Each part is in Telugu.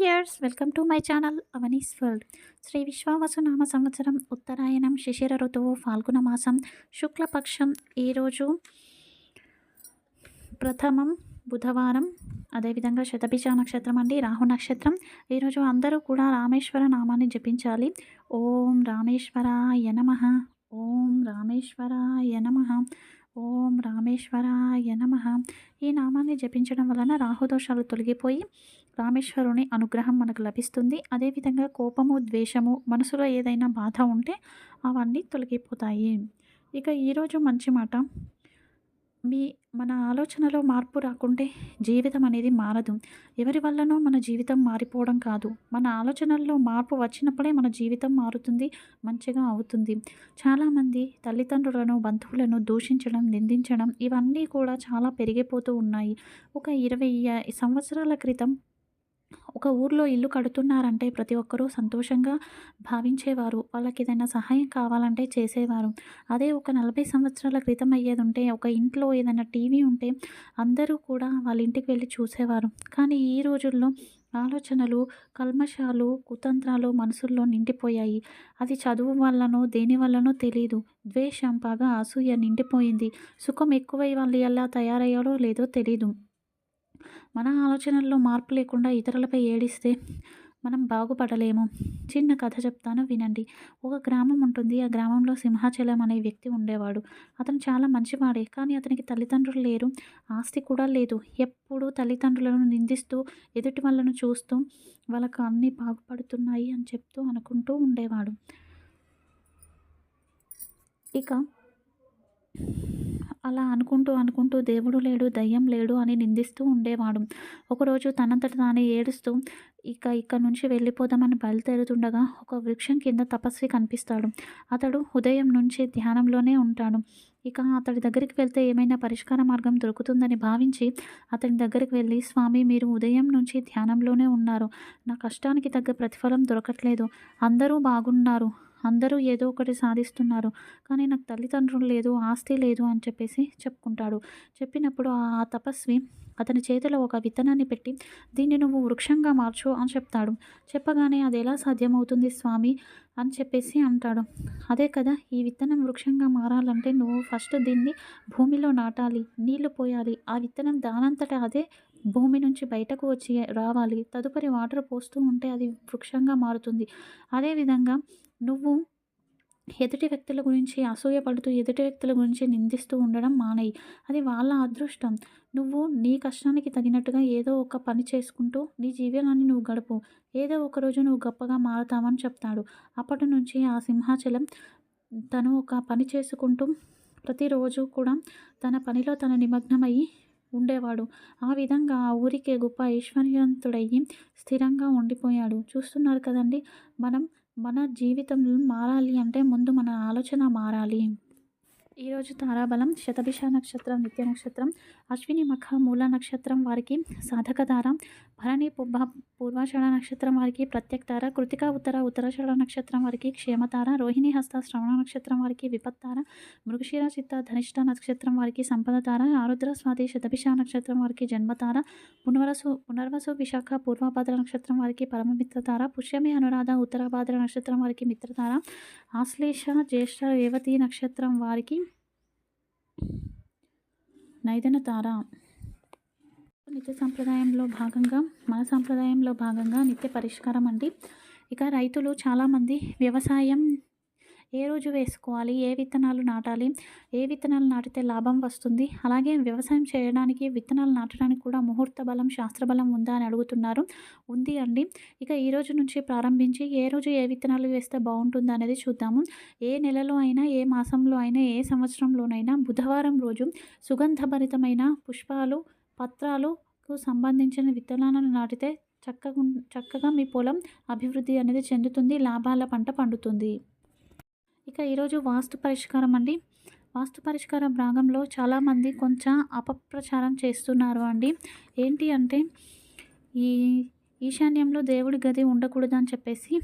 Viewers welcome to my channel Avani's world Shri Vishvavasu నామ సంవత్సరం ఉత్తరాయణం శిశిర ఋతువు ఫాల్గుణ మాసం శుక్లపక్షం. ఈరోజు ప్రథమం బుధవారం అదేవిధంగా శతభిష నక్షత్రం అండి రాహు నక్షత్రం. ఈరోజు అందరూ కూడా రామేశ్వర నామాన్ని జపించాలి. ఓం రామేశ్వరాయ నమ ఓం రామేశ్వరాయ నమ. ఓం రామేశ్వరాయ నమ. ఈ నామాన్ని జపించడం వలన రాహుదోషాలు తొలగిపోయి రామేశ్వరుని అనుగ్రహం మనకు లభిస్తుంది. అదేవిధంగా కోపము ద్వేషము మనసులో ఏదైనా బాధ ఉంటే అవన్నీ తొలగిపోతాయి. ఇక ఈరోజు మంచి మాట. మీ మన ఆలోచనలో మార్పు రాకుంటే జీవితం అనేది మారదు. ఎవరి వల్లనో మన జీవితం మారిపోవడం కాదు. మన ఆలోచనల్లో మార్పు వచ్చినప్పుడే మన జీవితం మారుతుంది మంచిగా అవుతుంది. చాలామంది తల్లిదండ్రులను బంధువులను దూషించడం నిందించడం ఇవన్నీ కూడా చాలా పెరిగిపోతూ ఉన్నాయి. ఒక ఇరవై సంవత్సరాల క్రితం ఒక ఊర్లో ఇల్లు కడుతున్నారంటే ప్రతి ఒక్కరూ సంతోషంగా భావించేవారు. వాళ్ళకి ఏదైనా సహాయం కావాలంటే చేసేవారు. అదే ఒక నలభై సంవత్సరాల క్రితం అయ్యేది ఉంటే ఒక ఇంట్లో ఏదైనా టీవీ ఉంటే అందరూ కూడా వాళ్ళ ఇంటికి వెళ్ళి చూసేవారు. కానీ ఈ రోజుల్లో ఆలోచనలు కల్మషాలు కుతంత్రాలు మనసుల్లో నిండిపోయాయి. అది చదువు వల్లనో దేని వల్లనో తెలియదు ద్వేషం పగ అసూయ నిండిపోయింది. సుఖం ఎక్కువై వాళ్ళు ఎలా తయారయ్యాడో లేదో తెలీదు. మన ఆలోచనల్లో మార్పు లేకుండా ఇతరులపై ఏడిస్తే మనం బాగుపడలేము. చిన్న కథ చెప్తాను వినండి. ఒక గ్రామం ఉంటుంది. ఆ గ్రామంలో సింహాచలం అనే వ్యక్తి ఉండేవాడు. అతను చాలా మంచివాడే కానీ అతనికి తల్లిదండ్రులు లేరు. ఆస్తి కూడా లేదు. ఎప్పుడూ తల్లిదండ్రులను నిందిస్తూ ఎదుటి వాళ్ళను చూస్తూ వాళ్ళకు అన్నీ బాగుపడుతున్నాయి అని చెప్తూ అనుకుంటూ ఉండేవాడు. ఇక అలా అనుకుంటూ అనుకుంటూ దేవుడు లేడు దయ్యం లేడు అని నిందిస్తూ ఉండేవాడు. ఒకరోజు తనంతట తానే ఏడుస్తూ ఇక ఇక్కడ నుంచి వెళ్ళిపోదామని బయలుదేరుతుండగా ఒక వృక్షం కింద తపస్వి కనిపిస్తాడు. అతడు ఉదయం నుంచి ధ్యానంలోనే ఉంటాడు. ఇక అతడి దగ్గరికి వెళ్తే ఏమైనా పరిష్కార మార్గం దొరుకుతుందని భావించి అతని దగ్గరికి వెళ్ళి స్వామి మీరు ఉదయం నుంచి ధ్యానంలోనే ఉన్నారు. నా కష్టానికి తగ్గ ప్రతిఫలం దొరకట్లేదు. అందరూ బాగున్నారు. అందరూ ఏదో ఒకటి సాధిస్తున్నారు. కానీ నాకు తల్లిదండ్రులు లేదు ఆస్తి లేదు అని చెప్పేసి చెప్పుకుంటాడు. చెప్పినప్పుడు ఆ తపస్వి అతని చేతిలో ఒక విత్తనాన్ని పెట్టి దీన్ని నువ్వు వృక్షంగా మార్చు అని చెప్తాడు. చెప్పగానే అది ఎలా సాధ్యమవుతుంది స్వామి? అని చెప్పేసి అంటాడు. అదే కదా ఈ విత్తనం వృక్షంగా మారాలంటే నువ్వు ఫస్ట్ దీన్ని భూమిలో నాటాలి నీళ్ళు పోయాలి. ఆ విత్తనం దానంతటా అదే భూమి నుంచి బయటకు వచ్చి రావాలి. తదుపరి వాటర్ పోస్తూ ఉంటే అది వృక్షంగా మారుతుంది. అదేవిధంగా నువ్వు ఎదుటి వ్యక్తుల గురించి అసూయపడుతూ ఎదుటి వ్యక్తుల గురించి నిందిస్తూ ఉండడం మానేయి. అది వాళ్ళ అదృష్టం. నువ్వు నీ కష్టానికి తగినట్టుగా ఏదో ఒక పని చేసుకుంటూ నీ జీవనాన్ని నువ్వు గడుపు. ఏదో ఒకరోజు నువ్వు గొప్పగా మారుతావని చెప్తాడు. అప్పటి నుంచి ఆ సింహాచలం తను ఒక పని చేసుకుంటూ ప్రతిరోజు కూడా తన పనిలో తన నిమగ్నమయ్యి ఉండేవాడు. ఆ విధంగా ఆ ఊరికే గొప్ప ఐశ్వర్యవంతుడయ్యి స్థిరంగా ఉండిపోయాడు. చూస్తున్నారు కదండి మనం మన జీవితం మారాలి అంటే ముందు మన ఆలోచన మారాలి. ఈరోజు తారాబలం శతభిష నక్షత్రం నిత్య నక్షత్రం అశ్విని మఖ మూల నక్షత్రం వారికి సాధక తార భరణి పుబ్బ పూర్వాషాఢ నక్షత్రం వారికి ప్రత్యక్తార కృతిక ఉత్తర ఉత్తరాషాఢ నక్షత్రం వారికి క్షేమతార రోహిణి హస్త శ్రవణ నక్షత్రం వారికి విపత్తార మృగశిర చిత్త ధనిష్ట నక్షత్రం వారికి సంపద తార ఆరుద్ర స్వాతి శతభిష నక్షత్రం వారికి జన్మతార పునర్వసు పునర్వసు విశాఖ పూర్వభాద్ర నక్షత్రం వారికి పరమమిత్రతార పుష్యమి అనురాధ ఉత్తరభాద్ర నక్షత్రం వారికి మిత్రతార ఆశ్లేష జ్యేష్ఠ రేవతి నక్షత్రం వారికి నైదన తార నిత్య సంప్రదాయంలో భాగంగా మన సంప్రదాయంలో భాగంగా నిత్య పరిష్కారం అండి. ఇక రైతులు చాలామంది వ్యవసాయం ఏ రోజు వేసుకోవాలి ఏ విత్తనాలు నాటాలి ఏ విత్తనాలు నాటితే లాభం వస్తుంది? అలాగే వ్యవసాయం చేయడానికి విత్తనాలు నాటడానికి కూడా ముహూర్త బలం శాస్త్ర బలం ఉందా అని అడుగుతున్నారు. ఉంది అండి. ఇక ఈ రోజు నుంచి ప్రారంభించి ఏ రోజు ఏ విత్తనాలు వేస్తే బాగుంటుంది అనేది చూద్దాము. ఏ నెలలో అయినా ఏ మాసంలో అయినా ఏ సంవత్సరంలోనైనా బుధవారం రోజు సుగంధభరితమైన పుష్పాలు పత్రాలు కు సంబంధించిన విత్తనాలను నాటితే చక్కగా చక్కగా మీ పొలం అభివృద్ధి అనేది చెందుతుంది లాభాల పంట పండుతుంది. ఇక ఈరోజు వాస్తు పరిష్కారం అండి. వాస్తు పరిష్కార భాగంలో చాలామంది కొంచెం అపప్రచారం చేస్తున్నారు అండి. ఏంటి అంటే ఈ ఈశాన్యంలో దేవుడి గది ఉండకూడదు అని చెప్పేసి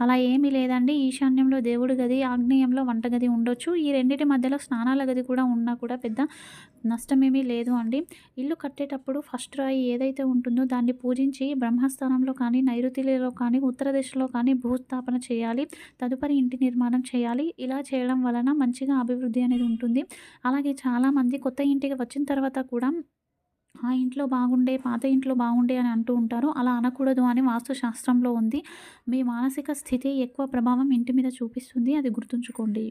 అలా ఏమీ లేదండి. ఈశాన్యంలో దేవుడి గది ఆగ్నేయంలో వంటగది ఉండొచ్చు. ఈ రెండింటి మధ్యలో స్నానాల గది కూడా ఉన్నా కూడా పెద్ద నష్టమేమీ లేదు అండి. ఇల్లు కట్టేటప్పుడు ఫస్ట్ రాయి ఏదైతే ఉంటుందో దాన్ని పూజించి బ్రహ్మస్థానంలో కానీ నైరుతిలో కానీ ఉత్తర దిశలో కానీ భూస్థాపన చేయాలి. తదుపరి ఇంటి నిర్మాణం చేయాలి. ఇలా చేయడం వలన మంచిగా అభివృద్ధి అనేది ఉంటుంది. అలాగే చాలామంది కొత్త ఇంటికి వచ్చిన తర్వాత కూడా ఆ ఇంట్లో బాగుండే పాత ఇంట్లో బాగుండే అని అంటూ ఉంటారు అలా అనకూడదు అని వాస్తుశాస్త్రంలో ఉంది. మీ మానసిక స్థితి ఎక్కువ ప్రభావం ఇంటి మీద చూపిస్తుంది. అది గుర్తుంచుకోండి.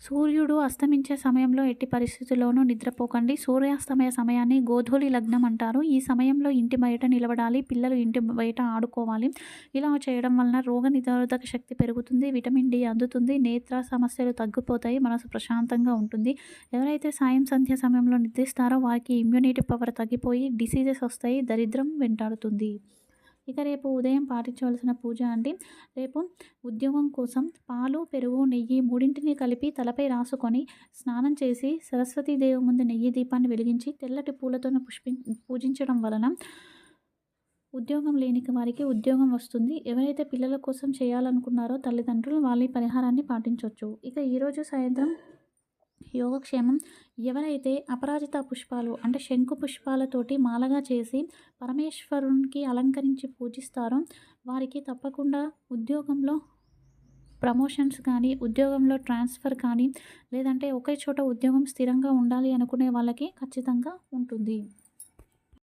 సూర్యుడు అస్తమించే సమయంలో ఎట్టి పరిస్థితుల్లోనూ నిద్రపోకండి. సూర్యాస్తమయ సమయాన్ని గోధూలి లగ్నం అంటారు. ఈ సమయంలో ఇంటి బయట నిలబడాలి. పిల్లలు ఇంటి బయట ఆడుకోవాలి. ఇలా చేయడం వలన రోగ నిరోధక శక్తి పెరుగుతుంది. విటమిన్ డి అందుతుంది. నేత్ర సమస్యలు తగ్గిపోతాయి. మనసు ప్రశాంతంగా ఉంటుంది. ఎవరైతే సాయం సంధ్య సమయంలో నిద్రిస్తారో వారికి ఇమ్యూనిటీ పవర్ తగ్గిపోయి డిసీజెస్ వస్తాయి. దరిద్రం వెంటాడుతుంది. ఇక రేపు ఉదయం పాటించవలసిన పూజ అండి రేపు ఉద్యోగం కోసం పాలు పెరుగు నెయ్యి మూడింటిని కలిపి తలపై రాసుకొని స్నానం చేసి సరస్వతీదేవి ముందు నెయ్యి దీపాన్ని వెలిగించి తెల్లటి పూలతో పుష్పి పూజించడం వలన ఉద్యోగం లేని వారికి ఉద్యోగం వస్తుంది. ఎవరైతే పిల్లల కోసం చేయాలనుకున్నారో తల్లిదండ్రులు వాళ్ళ పరిహారాన్ని పాటించవచ్చు ఇక ఈరోజు సాయంత్రం యోగక్షేమం ఎవరైతే అపరాజిత పుష్పాలు అంటే శంకు పుష్పాలతోటి మాలగా చేసి పరమేశ్వరునికి అలంకరించి పూజిస్తారో వారికి తప్పకుండా ఉద్యోగంలో ప్రమోషన్స్ కానీ ఉద్యోగంలో ట్రాన్స్ఫర్ కానీ లేదంటే ఒకే చోట ఉద్యోగం స్థిరంగా ఉండాలి అనుకునే వాళ్ళకి ఖచ్చితంగా ఉంటుంది.